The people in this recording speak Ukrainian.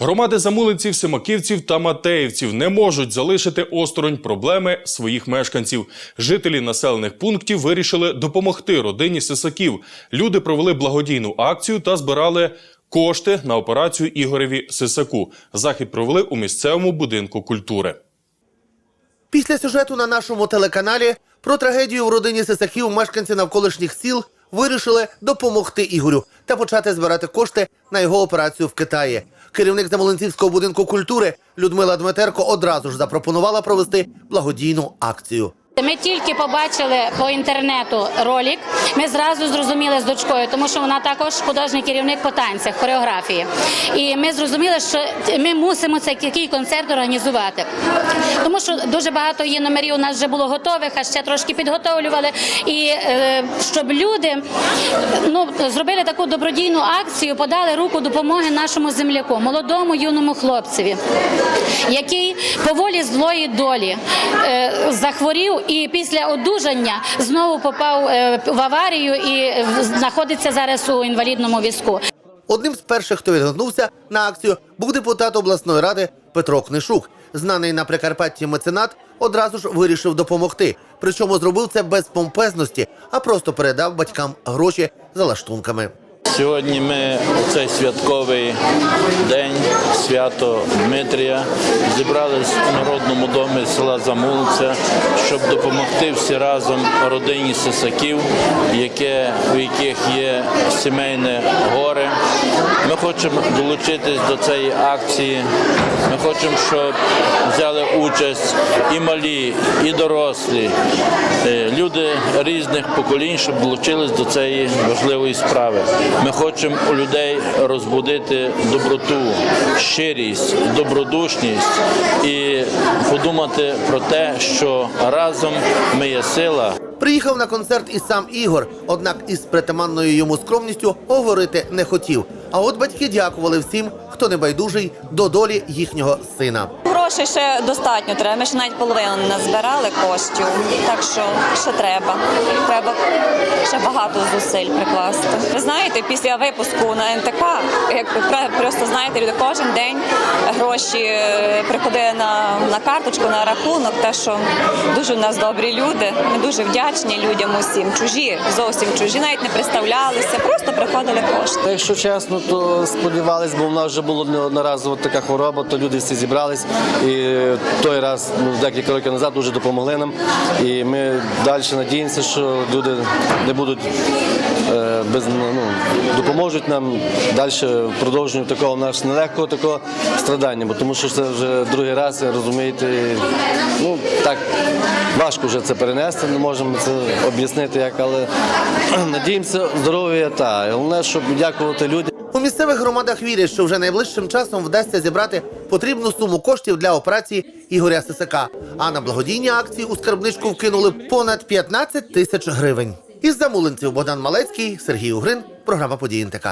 Громади замулинців, семаківців та матеївців не можуть залишити осторонь проблеми своїх мешканців. Жителі населених пунктів вирішили допомогти родині Сисаків. Люди провели благодійну акцію та збирали кошти на операцію Ігореві Сисаку. Захід провели у місцевому будинку культури. Після сюжету на нашому телеканалі про трагедію в родині Сисаків мешканці навколишніх сіл вирішили допомогти Ігорю та почати збирати кошти на його операцію в Китаї. Керівник Замолинцівського будинку культури Людмила Дмитерко одразу ж запропонувала провести благодійну акцію. Ми тільки побачили по інтернету ролик. Ми зразу зрозуміли з дочкою, тому що вона також художній керівник по танцях, хореографії. І ми зрозуміли, що ми мусимо цей концерт організувати. Тому що дуже багато є номерів у нас вже було готових, а ще трошки підготовлювали. І е, щоб люди ну, зробили таку добродійну акцію, подали руку допомоги нашому земляку, молодому юному хлопцеві, який по волі злої долі е, захворів і після одужання знову попав е, в аварію і е, знаходиться зараз у інвалідному візку. Одним з перших, хто відгукнувся на акцію, був депутат обласної ради Петро Книшук. Знаний на Прикарпатті меценат одразу ж вирішив допомогти. Причому зробив це без помпезності, а просто передав батькам гроші за лаштунками. Сьогодні ми у цей святковий день, свято Дмитрія, зібрались у народному домі села Замулиця, щоб допомогти всі разом родині Сисаків, яке, у яких є сімейне горе. Ми хочемо долучитись до цієї акції. Ми хочемо, щоб взяли участь і малі, і дорослі, е, люди різних поколінь, щоб долучились до цієї важливої справи. Ми хочемо у людей розбудити доброту, щирість, добродушність і подумати про те, що разом ми є сила. Приїхав на концерт і сам Ігор, однак із притаманною йому скромністю говорити не хотів. А от батьки дякували всім, хто не байдужий до долі їхнього сина. Грошей ще достатньо треба. Ми ще навіть половину не назбирали коштів, так що ще треба. Треба ще багато зусиль прикласти. Ви знаєте, після випуску на НТК, як просто знаєте, люди кожен день гроші е, приходили на, на карточку, на рахунок. Те, що дуже у нас добрі люди. Ми дуже вдячні людям усім. Чужі, зовсім чужі, навіть не представлялися, просто приходили кошти. Та якщо чесно, то сподівались, бо в нас вже була неодноразово така хвороба, то люди всі зібрались. І той раз, ну, декілька років назад, дуже допомогли нам. І ми далі надіємося, що люди не будуть е, без ну, допоможуть нам далі в продовженню такого наш нелегкого такого страдання, бо тому що це вже другий раз, розумієте, ну так важко вже це перенести, не можемо це об'яснити як, але надіємося здоров'я та головне, щоб дякувати людям. У місцевих громадах вірять, що вже найближчим часом вдасться зібрати потрібну суму коштів для операції Ігоря Сисака. А на благодійні акції у скарбничку вкинули понад 15 тисяч гривень. Із замулинців Богдан Малецький, Сергій Угрин, програма «Події НТК».